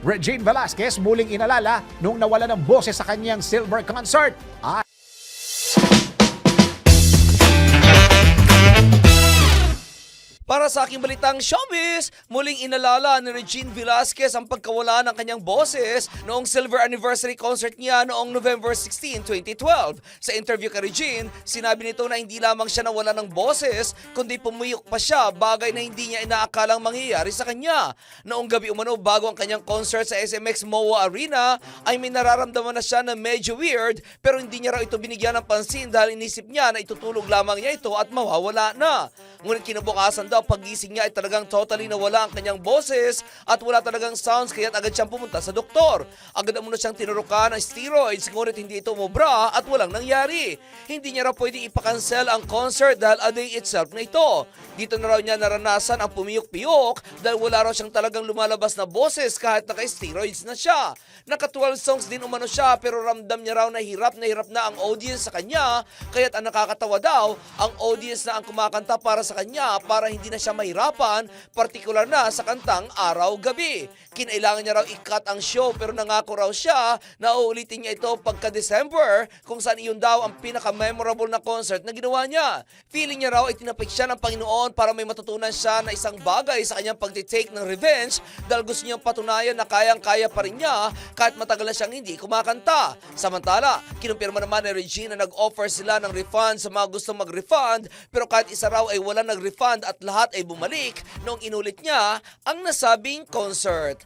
Regine Velasquez muling inalala nung nawala ng boses sa kanyang silver concert. Ah, sa aking balitang showbiz, muling inalala ni Regine Velasquez ang pagkawala ng kanyang boses noong silver anniversary concert niya noong November 16, 2012. Sa interview kay Regine, sinabi nito na hindi lamang siya nawala ng boses, kundi pumuyok pa siya bagay na hindi niya inaakalang mangyayari sa kanya. Noong gabi umano bago ang kanyang concert sa SMX MOA Arena, ay may nararamdaman na siya na medyo weird pero hindi niya raw ito binigyan ng pansin dahil inisip niya na itutulog lamang niya ito at mawawala na. Ngunit kinabukasan daw pagising niya ay talagang totally nawala ang kanyang boses at wala talagang sounds kaya't agad siyang pumunta sa doktor. Agad na muna siyang tinurukan ng steroids ngunit hindi ito umubra at walang nangyari. Hindi niya raw pwede ipakansel ang concert dahil a day itself na ito. Dito na raw niya naranasan ang pumiyok-piyok dahil wala raw siyang talagang lumalabas na boses kahit naka-steroids na siya. Naka 12 songs din umano siya pero ramdam niya raw na hirap na hirap na ang audience sa kanya kaya't ang nakakatawa daw ang audience na ang kumakanta para sa kanya para hindi na siya mahirapan partikular na sa kantang araw-gabi. Kinailangan niya raw i-cut ang show pero nangako raw siya na uulitin niya ito pagka-December kung saan iyon daw ang pinaka-memorable na concert na ginawa niya. Feeling niya raw ay tinapik siya ng Panginoon para may matutunan siya na isang bagay sa kanyang pagtitake ng revenge dahil gusto niyang patunayan na kayang-kaya pa rin niya kahit matagal na siyang hindi kumakanta. Samantala, kinumpirma naman ni Regina na nag-offer sila ng refund sa mga gustong mag-refund pero kahit isa raw ay wala nag-refund at lahat ay bumalik noong inulit niya ang nasabing concert.